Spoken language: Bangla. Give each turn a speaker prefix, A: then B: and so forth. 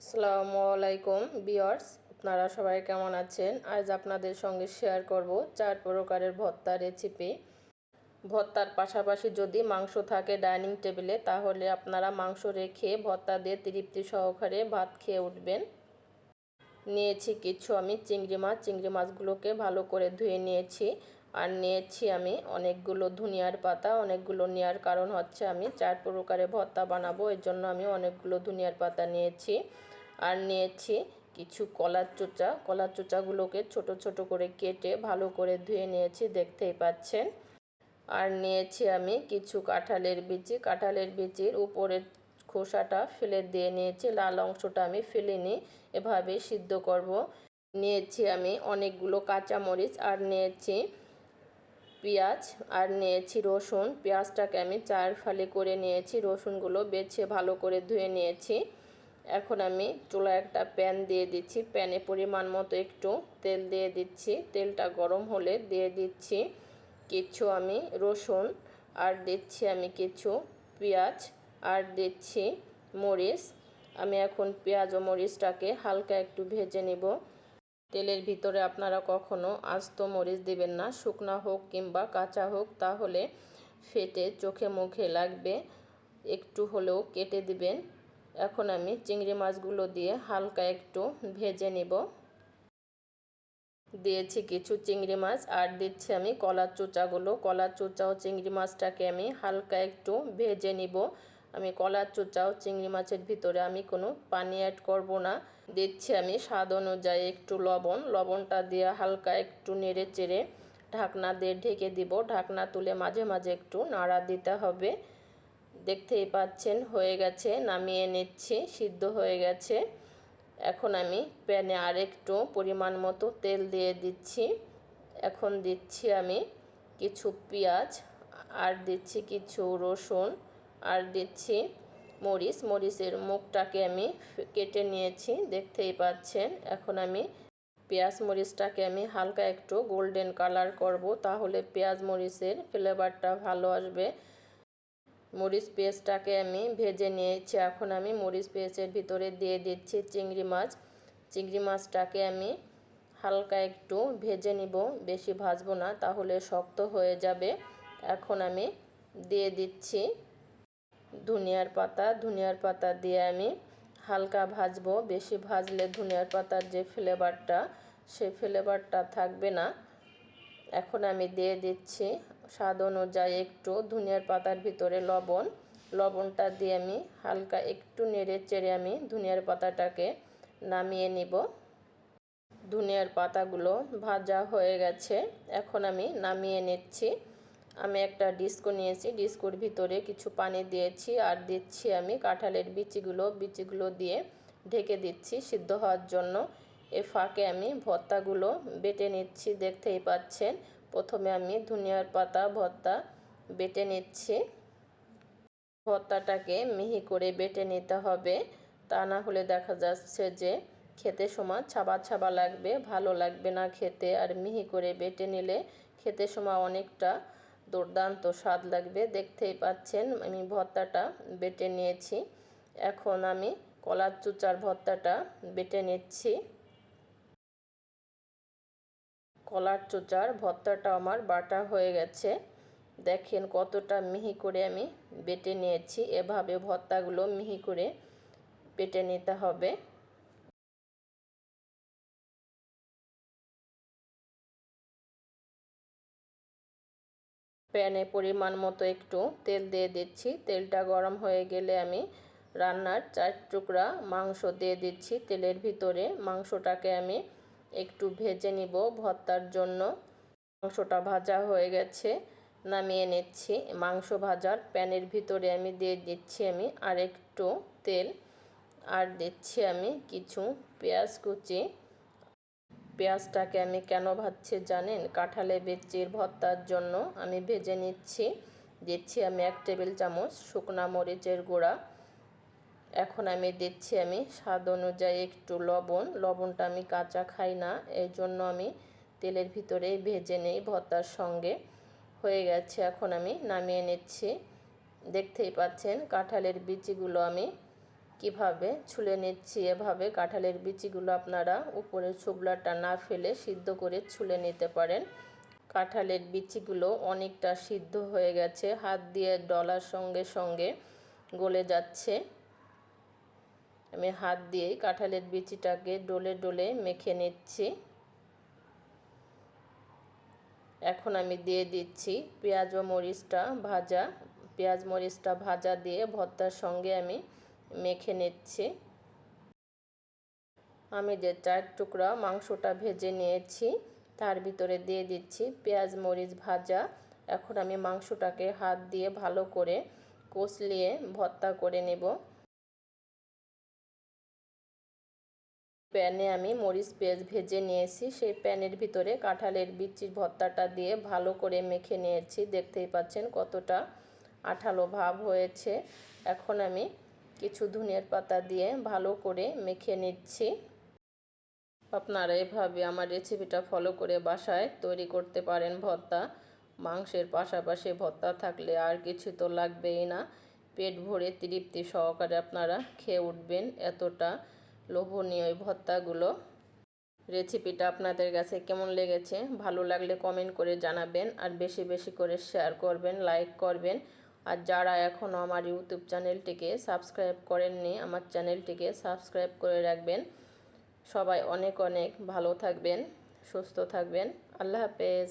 A: আসসালামু আলাইকুম বিয়ার্স আপনারা সবাই কেমন আছেন? আজ আপনাদের সঙ্গে শেয়ার করব চার প্রকারের ভর্তা রেসিপি ভর্তার পাশাপাশি যদি মাংস থাকে ডাইনিং টেবিলে, তাহলে আপনারা মাংস রেখে ভর্তা দিয়ে তৃপ্তি সহকারে ভাত খেয়ে উঠবেন। নিয়েছি কিছু আমি চিংড়ি মাছ। চিংড়ি মাছগুলোকে ভালো করে ধুয়ে নিয়েছি। আর নিয়েছি আমি অনেকগুলো ধনিয়ার পাতা। অনেকগুলো নেওয়ার কারণ হচ্ছে আমি চার প্রকারে ভর্তা বানাবো। এর জন্য আমি অনেকগুলো ধনিয়ার পাতা নিয়েছি। আর নিয়েছি কিছু কলার চোচা। কলার চোচাগুলোকে ছোট ছোট করে কেটে ভালো করে ধুয়ে নিয়েছি, দেখতেই পাচ্ছেন। আর নিয়েছি আমি কিছু কাঁঠালের বিচি। কাঁঠালের বিচির উপরের খোসাটা ফেলে দিয়ে নিয়েছি। লাল অংশটা আমি ফেলে ফেলিনি, এভাবে সিদ্ধ করব। নিয়েছি আমি অনেকগুলো কাঁচামরিচ আর নিয়েছি পেঁয়াজ আর নিয়েছি রসুন। পেঁয়াজটাকে আমি চার ফালি করে নিয়েছি। রসুনগুলো বেছে ভালো করে ধুয়ে নিয়েছি। এখন আমি চুলা একটা প্যান দিয়ে দিচ্ছি। প্যানে পরিমাণ মতো একটু তেল দিয়ে দিচ্ছি। তেলটা গরম হলে দিয়ে দিচ্ছি কিছু আমি রসুন, আর দিচ্ছি আমি কিছু পেঁয়াজ, আর দিচ্ছি মরিচ। আমি এখন পেঁয়াজ ও মরিচটাকে হালকা একটু ভেজে নিব। তেলের ভিতরে আপনারা কখনো আস্ত মরিচ দিবেন না। শুকনা হোক কিংবা কাঁচা হোক, তাহলে ফেটে চোখে মুখে লাগবে। একটু হলেও কেটে দিবেন। এখন আমি চিংড়ি মাছগুলো দিয়ে হালকা একটু ভেজে নিব। দিয়েছি কিছু চিংড়ি মাছ আর দিচ্ছি আমি কলার চোচাগুলো। কলার চোচা ও চিংড়ি মাছটাকে আমি হালকা একটু ভেজে নিব। আমি কলার চোচা চিংড়ি মাছের ভিতরে আমি কোনো পানি অ্যাড করব না। দিচ্ছি আমি স্বাদ অনুযায়ী একটু লবণ। লবণটা দিয়ে হালকা একটু নেড়ে চেড়ে ঢাকনা দিয়ে ঢেকে দিব। ঢাকনা তুলে মাঝে মাঝে একটু নাড়া দিতে হবে। দেখতেই পাচ্ছেন, হয়ে গেছে, নামিয়ে নিচ্ছি, সিদ্ধ হয়ে গেছে। এখন আমি প্যানে আরেকটু পরিমাণ মতো তেল দিয়ে দিচ্ছি। এখন দিচ্ছি আমি কিছু পেঁয়াজ, আর দিচ্ছি কিছু রসুন, আর দিচ্ছি মরিচ। মরিচের মুখটাকে আমি কেটে নিয়েছি, দেখতেই পাচ্ছেন। এখন আমি পেঁয়াজ মরিচটাকে আমি হালকা একটু গোল্ডেন কালার করব, তাহলে পেঁয়াজ মরিচের ফ্লেভারটা ভালো আসবে। মরিচ পেস্টটাকে আমি ভেজে নিয়েছি। এখন আমি মরিচ পেস্টের ভিতরে দিয়ে দিচ্ছি চিংড়ি মাছ। চিংড়ি মাছটাকে আমি হালকা একটু ভেজে নিব, বেশি ভাজবো না, তাহলে শক্ত হয়ে যাবে। এখন আমি দিয়ে দিচ্ছি ধনিয়ার পাতা। ধনিয়ার পাতা দিয়ে আমি হালকা ভাজবো। বেশি ভাজলে ধনিয়ার পাতার যে ফ্লেভারটা সে ফ্লেভারটা থাকবে না। এখন আমি দিয়ে দিচ্ছি স্বাদ অনুযায়ী একটু ধনিয়ার পাতার ভিতরে লবণ। লবণটা দিয়ে আমি হালকা একটু নেড়ে চেড়ে আমি ধনিয়ার পাতাটাকে নামিয়ে নিব। ধনিয়ার পাতাগুলো ভাজা হয়ে গেছে, এখন আমি নামিয়ে নিচ্ছি। আমি একটা ডিস্কো নিয়েছি, ডিস্কোর ভিতরে কিছু পানি দিয়েছি আর দিচ্ছি আমি কাঁঠালের বিচিগুলো বিচিগুলো দিয়ে ঢেকে দিচ্ছি সিদ্ধ হওয়ার জন্য। এ ফাঁকে আমি ভর্তাগুলো বেটে নিচ্ছি, দেখতেই পাচ্ছেন। প্রথমে আমি ধনিয়ার পাতা, ভর্তা বেটে নিচ্ছি। ভর্তাটাকে মিহি করে বেটে নিতে হবে। তা না হলে দেখা যাচ্ছে যে খেতে সময় ছাবা ছাবা লাগবে, ভালো লাগবে না খেতে। আর মিহি করে বেটে নিলে খেতে সময় অনেকটা দুর্দান্ত স্বাদ লাগবে। দেখতেই পাচ্ছেন, আমি ভর্তাটা বেটে নিয়েছি। এখন আমি কলার চুচার ভর্তাটা বেটে নিচ্ছি। কলার চোচার ভর্তাটা আমার বাটা হয়ে গেছে। দেখেন কতটা মিহি করে আমি বেটে নিয়েছি। এভাবে ভর্তাগুলো মিহি করে বেটে নিতে হবে। প্যানে পরিমাণ মতো একটু তেল দিয়ে দিচ্ছি। তেলটা গরম হয়ে গেলে আমি রান্নার চার টুকরা মাংস দিয়ে দিচ্ছি। তেলের ভিতরে মাংসটাকে আমি একটু ভেজে নিব। ভর্তার জন্য মাংসটা ভাজা হয়ে গেছে, নামিয়ে নিচ্ছি। মাংস ভাজার প্যানের ভিতরে আমি দিয়ে দিচ্ছি আমি আর একটু তেল। আর দিচ্ছি আমি কিছু পেঁয়াজ কুচি। পেঁয়াজটাকে আমি কেন ভাজছি জানেন? কাঁঠালে বেচির ভর্তার জন্য আমি ভেজে নিচ্ছি। দিচ্ছি আমি এক টেবিল চামচ শুকনা মরিচের গুঁড়া। এখন আমি দিচ্ছি আমি স্বাদ অনুযায়ী একটু লবণ। লবণটা আমি কাঁচা খাই না, এই জন্য আমি তেলের ভিতরে ভেজে নেই ভর্তার সঙ্গে। হয়ে গেছে, এখন আমি নামিয়ে নিচ্ছি। দেখতেই পাচ্ছেন কাঁঠালের বিচিগুলো আমি কীভাবে ছুলে নিচ্ছি। এভাবে কাঁঠালের বিচিগুলো আপনারা উপরের ছোবলাটা না ফেলে সিদ্ধ করে ছুলে নিতে পারেন। কাঁঠালের বিচিগুলো অনেকটা সিদ্ধ হয়ে গেছে, হাত দিয়ে ডলার সঙ্গে সঙ্গে গলে যাচ্ছে। আমি হাত দিয়েই কাঁঠালের বিচিটাকে ডলে ডলে মেখে নিচ্ছি। এখন আমি দিয়ে দিচ্ছি পেঁয়াজ ও মরিচটা ভাজা। পেঁয়াজ, মরিচটা ভাজা দিয়ে ভর্তার সঙ্গে আমি মেখে নিচ্ছি। আমি যে চার টুকরা মাংসটা ভেজে নিয়েছি, তার ভিতরে দিয়ে দিচ্ছি পেঁয়াজ, মরিচ ভাজা। এখন আমি মাংসটাকে হাত দিয়ে ভালো করে কষলিয়ে ভর্তা করে নেব। প্যানে আমি মরিচ পেঁয়াজ ভেজে নিয়েছি। সেই প্যানের ভিতরে কাঁঠালের বিচির ভর্তাটা দিয়ে ভালো করে মেখে নিয়েছি। দেখতেই পাচ্ছেন কতটা আঠালো ভাব হয়েছে। এখন আমি কিছু ধনিয়ার পাতা দিয়ে ভালো করে মেখে নিচ্ছি। আপনারা এভাবে আমার রেসিপিটা ফলো করে বাসায় তৈরি করতে পারেন ভর্তা। মাংসের পাশাপাশি ভর্তা থাকলে আর কিছু তো লাগবেই না। পেট ভরে তৃপ্তি সহকারে আপনারা খেয়ে উঠবেন। এতটা লোভনীয় এই ভর্তাগুলো রেসিপিটা আপনাদের কাছে কেমন লেগেছে? ভালো লাগলে কমেন্ট করে জানাবেন আর বেশি বেশি করে শেয়ার করবেন লাইক করবেন। আর যারা এখনও আমার ইউটিউব চ্যানেলটিকে সাবস্ক্রাইব করেননি, আমার চ্যানেলটিকে সাবস্ক্রাইব করে রাখবেন। সবাই অনেক অনেক ভালো থাকবেন, সুস্থ থাকবেন। আল্লাহ হাফেজ।